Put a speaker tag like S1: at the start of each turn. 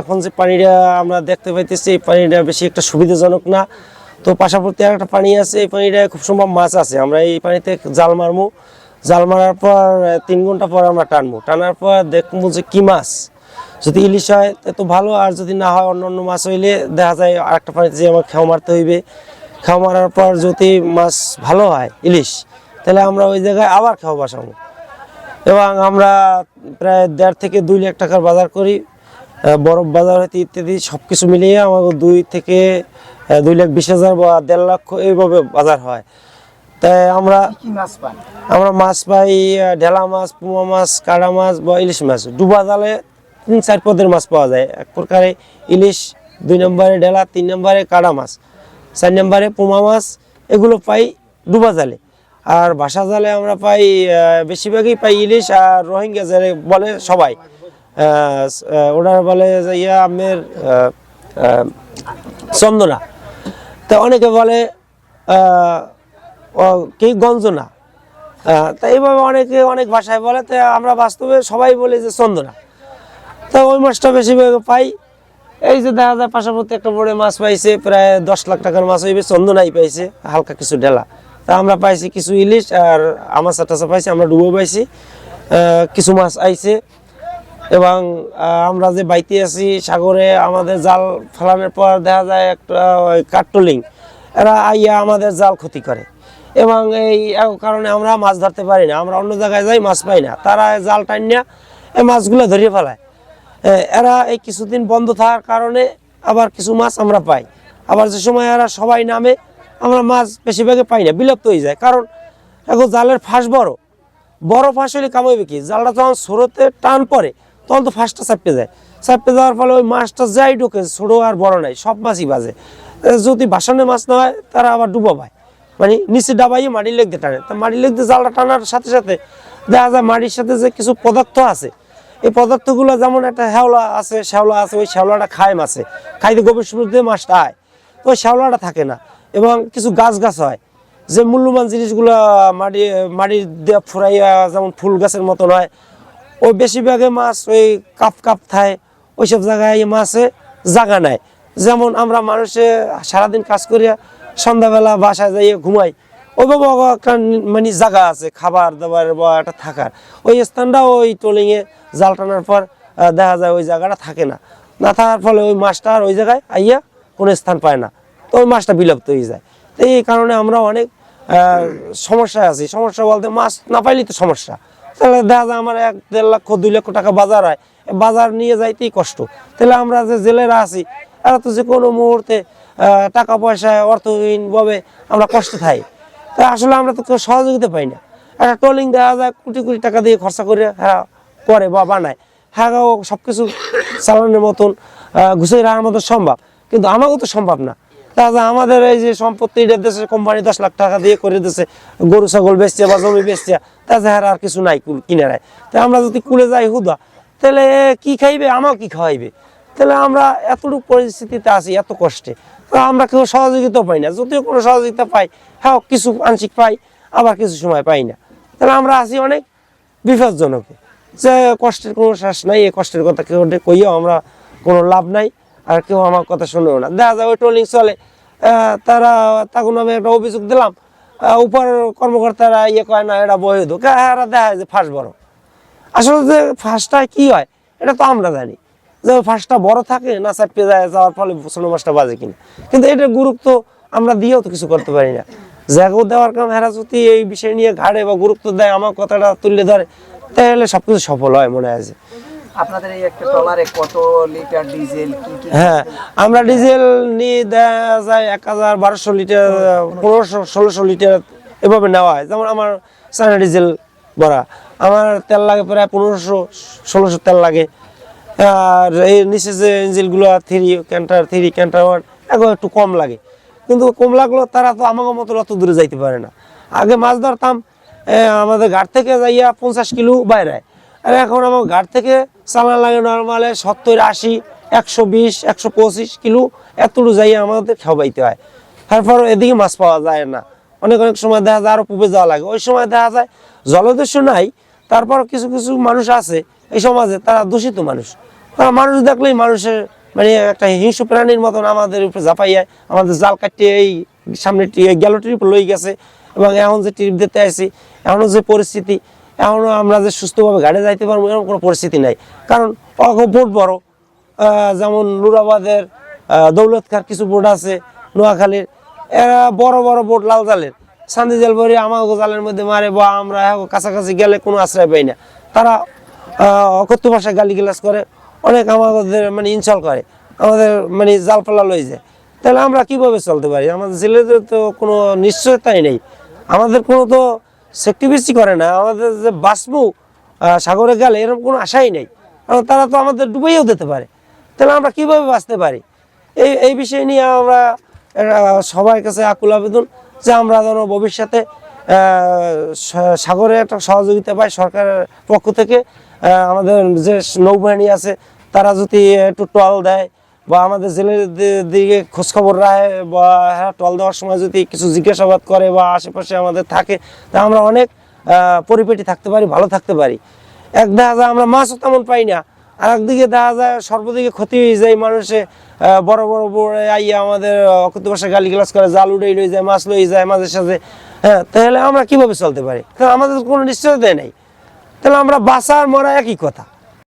S1: এখন যে পানিটা আমরা দেখতে পাইতেছি, এই পানিটা বেশি একটা সুবিধাজনক না। তো পাশাপাশি আর একটা পানি আছে, এই পানিটা খুব সম্ভব মাছ আছে। আমরা এই পানিতে জাল মারবো জাল মারার পর তিন ঘণ্টা পর আমরা টানবো টানার পর দেখব যে কি মাছ। যদি ইলিশ হয়, তো ভালো। আর যদি না হয়, অন্য অন্য মাছ হইলে দেখা যায় আরেকটা পানিতে যে আমার খেও মারতে হইবে। খেও মারার পর যদি মাছ ভালো হয়, ইলিশ, তাহলে আমরা ওই জায়গায় আবার খেও বসাবো এবং আমরা প্রায় দেড় থেকে দুই লাখ টাকার বাজার করি। বরফ বাজার হইতে ইত্যাদি সব কিছু মিলিয়ে আমাদের দুই থেকে দুই লাখ বিশ হাজার বা দেড় লক্ষ এইভাবে বাজার হয়। তাই আমরা আমরা মাছ পাই ঢেলা মাছ পুমা মাছ কাড়া মাছ বা ইলিশ মাছ। ডুবা জালে তিন চার পদের মাছ পাওয়া যায়। এক প্রকারে ইলিশ দুই নম্বরে ঢেলা তিন নম্বরে কাড়া মাছ চার নম্বরে পুমা মাছ এগুলো পাই ডুবা জালে। আর বাসা জালে আমরা পাই বেশিরভাগই পাই ইলিশ আর রোহিঙ্গা জালে বলে সবাই। আহ, বলে যে ইয়া আমের চন্দনা। তা অনেকে বলে কি গঞ্জনা? তা এইভাবে অনেকে অনেক ভাষায় বলে তো আমরা বাস্তবে সবাই বলি যে চন্দনা। তা ওই মাছটা বেশি পাই। এই যে দেখা যায় পাশাপাশি একটা বড় মাছ পাইছে প্রায় দশ লাখ টাকার মাছ হইবে চন্দনাই পাইছে হালকা কিছু ঢেলা তা আমরা পাইছি কিছু ইলিশ আর আমাচা টাচা পাইছি আমরা ডুবো পাইছি। কিছু মাছ আইছে। এবং আমরা যে বাইতে আছি সাগরে, আমাদের জাল ফেলানোর পর দেখা যায় একটা ওই কাঠটোলিং, এরা আইয়া আমাদের জাল ক্ষতি করে। এবং এই কারণে আমরা মাছ ধরতে পারি না, আমরা অন্য জায়গায় যাই, মাছ পাই না। তারা জাল টানিয়া এই মাছগুলো ধরিয়ে ফেলায়। এরা এই কিছুদিন বন্ধ থাকার কারণে আবার কিছু মাছ আমরা পাই। আবার যে সময় এরা সবাই নামে, আমরা মাছ বেশিরভাগে পাই না, বিলুপ্ত হয়ে যায়। কারণ, এখন জালের ফাঁস বড়। বড় ফাঁস হলে কামাইবে কি? জালটা যখন স্রোতে টান পড়ে তখন তো ফাঁসটা চাপতে যায় চাপতে যাওয়ার ফলে ওই মাছটা যাই ঢোকে, ছোটো আর বড় নাই, সব মাছই বাজে। যদি বাসনে মাছ না হয়, তারা আবার ডুবো পায়। মানে নিচে ডাবাইয়ে মাটির লেগ দিয়ে টানে। তা মাটির লেগ দিয়ে জালটা টানার সাথে সাথে দেখা যায় মাটির সাথে যে কিছু পদার্থ আছে, এই পদার্থগুলো যেমন একটা শ্যাওলা আছে শ্যাওলা আছে, ওই শ্যাওলাটা খায় মাছে। খাইতে গভীর সমুদ্রে মাছটা আয়। তো ওই শ্যাওলাটা থাকে না। এবং কিছু গাছ গাছ হয়। যে মূল্যবান জিনিসগুলো মাটি, মাটির দিয়ে ফুরাইয়া যেমন ফুল গাছের মতন হয় ওই বেশিরভাগে মাছ ওই কাপ কাপ থায় ওইসব জায়গায় মাছে জাগা নেয় যেমন আমরা মানুষে সারাদিন কাজ করিয়া সন্ধ্যাবেলা বাসায় যাইয়ে ঘুমাই, ওইভাবে একটা মানে জায়গা আছে, খাবার দাবার বা একটা থাকার। ওই স্থানটা ওই ট্রলিংয়ে জাল টানার পর দেখা যায় ওই জায়গাটা থাকে না। না থাকার ফলে ওই মাছটা আর ওই জায়গায় আইয়া কোনো স্থান পায় না। তো ওই মাছটা বিলুপ্ত হয়ে যায়। তো এই কারণে আমরা অনেক সমস্যায় আছি। সমস্যা বলতে মাছ না পাইলেই তো সমস্যা। তাহলে দেখা যায় আমার এক দেড় লক্ষ, দুই লক্ষ টাকা বাজার হয়। বাজার নিয়ে যাইতেই কষ্ট। তাহলে আমরা যে জেলেরা আছি, এরা তো যে কোনো মুহূর্তে টাকা পয়সায় অর্থহীনভাবে আমরা কষ্ট থাই। তা আসলে আমরা তো কেউ সহযোগিতা পাই না। একটা ট্রলিং দেওয়া যায়, কোটি কোটি টাকা দিয়ে খরচা করে হ্যাঁ করে বা বানায়। হ্যাঁ সব কিছু চালানোর মতন গুছিয়ে রাখার মতন সম্ভব। কিন্তু আমাকেও তো সম্ভব না। যায় আমাদের এই যে সম্পত্তি এটা দেশে কোম্পানি দশ লাখ টাকা দিয়ে করে দিচ্ছে গরু, ছাগল বেচছে বা জমি বেচছে তাছাড়া আর আর কিছু নাই কুল- কিনে নেয় তা আমরা যদি কুলে যাই হুদা, তাহলে কি খাইবে? আমাও কি খাওয়াইবে? তাহলে আমরা এতটুকু পরিস্থিতিতে আছি, এত কষ্টে। তো আমরা কেউ সহযোগিতা পাই না। যদিও কোনো সহযোগিতা পাই হ্যাঁ কিছু আংশিক পাই, আবার কিছু সময় পাই না। তাহলে আমরা আছি অনেক বিপজ্জনকে। যে কষ্টের কোনো শ্বাস নাই, এই কষ্টের কথা কেউ কইও আমরা কোনো লাভ নাই। আর কেউ আমার কথা শুনেও না। দেখা যায় ওই ট্রোলিং চলে। তারা তখন আমি একটা অভিযোগ দিলাম। উপর কর্মকর্তারা ইয়ে কয়, না, এটা বই দোক এরা দেখা যায় যে ফাঁস বড়। আসলে যে ফাঁসটা কি হয়, এটা তো আমরা জানি। যে ফাঁসটা বড় থাকে, না চাপে যায় যাওয়ার ফলে ছোট মাছটা বাজে কিনা। কিন্তু এটার গুরুত্ব আমরা দিয়েও তো কিছু করতে পারি না। জায়গাও দেওয়ার কারণ হেরা যদি এই বিষয় নিয়ে ঘাড়ে বা গুরুত্ব দেয়, আমার কথাটা তুলে ধরে, তাহলে সবকিছু সফল হয় মনে হয়।
S2: আপনাদের এই একটা ট্রলারে কত লিটার ডিজেল কি কি?
S1: হ্যাঁ আমরা ডিজেল নিয়ে দেখা যায় এক হাজার বারোশো লিটার পনেরোশো ষোলোশো লিটার এভাবে নেওয়া হয়। যেমন আমার চায়না ডিজেল ভরা আমার তেল লাগে প্রায় পনেরোশো ষোলোশো তেল লাগে। আর এই নিচে যে ইঞ্জিনগুলো three canter three canter one এখন একটু কম লাগে। কিন্তু কম লাগল তারা তো আমাকে মতো অত দূরে যাইতে পারে না। আগে মাছ ধরতাম আমাদের ঘাট থেকে যাইয়া পঞ্চাশ কিলো বাইরে। আর এখন আমার ঘাট থেকে চালান লাগে নর্মালে সত্তর, আশি, একশো বিশ, একশো পঁচিশ কিলো, এতটুকু যাইয়া আমাদের খাওয়াইতে হয়। তারপর এদিকে মাছ পাওয়া যায় না। অনেক অনেক সময় দেখা যায় আরও পুবে যাওয়া লাগে। ওই সময় দেখা যায় জলদস্যু নাই তারপর কিছু কিছু মানুষ আছে এই সমাজে, তারা দূষিত মানুষ। তারা মানুষ দেখলেই মানুষের মানে একটা হিংস্র প্রাণীর মতন আমাদের উপরে ঝাঁপাইয়া আমাদের জাল কাটিয়ে এই সামনে গেল ট্রিপ লই গেছে। এবং এখন যে ট্রিপ দিতে আসি এখনও যে পরিস্থিতি এখনও আমরা যে সুস্থভাবে গাড়ি যাইতে পারব এরকম কোনো পরিস্থিতি নাই। কারণ অগ বোট বড়। যেমন নুরাবাদের আহ, দৌলতখার কিছু বোট আছে নোয়াখালীর। এরা বড় বড় বোট লাল জালের। সান্দি জাল ভরে আমাকে জালের মধ্যে মারে বা আমরা কাছাকাছি গেলে কোনো আশ্রয় পাই না। তারা অকথ্য ভাষায় গালি গালাজ করে। অনেক আমাদের মানে ইনসল করে। আমাদের মানে জাল পালা লই যায়। তাহলে আমরা কীভাবে চলতে পারি? আমাদের ছেলেদের তো কোনো নিশ্চয়তাই নেই। আমাদের কোনো তো সেক্টিভিসি করে না। আমাদের যে বাসমু সাগরে গেলে এরকম কোনো আশাই নেই। কারণ তারা তো আমাদের ডুবাইও দিতে পারে। তাহলে আমরা কীভাবে বাঁচতে পারি? এই এই বিষয় নিয়ে আমরা সবার কাছে আকুল আবেদন যে আমরা যেন ভবিষ্যতে সাগরে একটা সহযোগিতা পাই সরকারের পক্ষ থেকে। আমাদের যে নৌবাহিনী আছে, তারা যদি একটু টল দেয় বা আমাদের জেলের দিকে খোঁজখবর রাখে বা হ্যাঁ টল দেওয়ার সময় যদি কিছু জিজ্ঞাসাবাদ করে বা আশেপাশে আমাদের থাকে, তা আমরা অনেক পরিপেটি থাকতে পারি, ভালো থাকতে পারি। এক দেখা যায় আমরা মাছও তেমন পাই না। আর একদিকে দেখা যায় সর্বদিকে ক্ষতি হয়ে যায় মানুষে বড় বড় বড় আইয়া আমাদের অকৃত ভাষায় গালি গ্লাস করে, জাল উড়ে লই যায়, মাছ লই যায় মাঝে সাথে হ্যাঁ তাহলে আমরা কীভাবে চলতে পারি? তাহলে আমাদের কোনো নিশ্চয়তা নেই। তাহলে আমরা বাঁচা আর মরা একই কথা।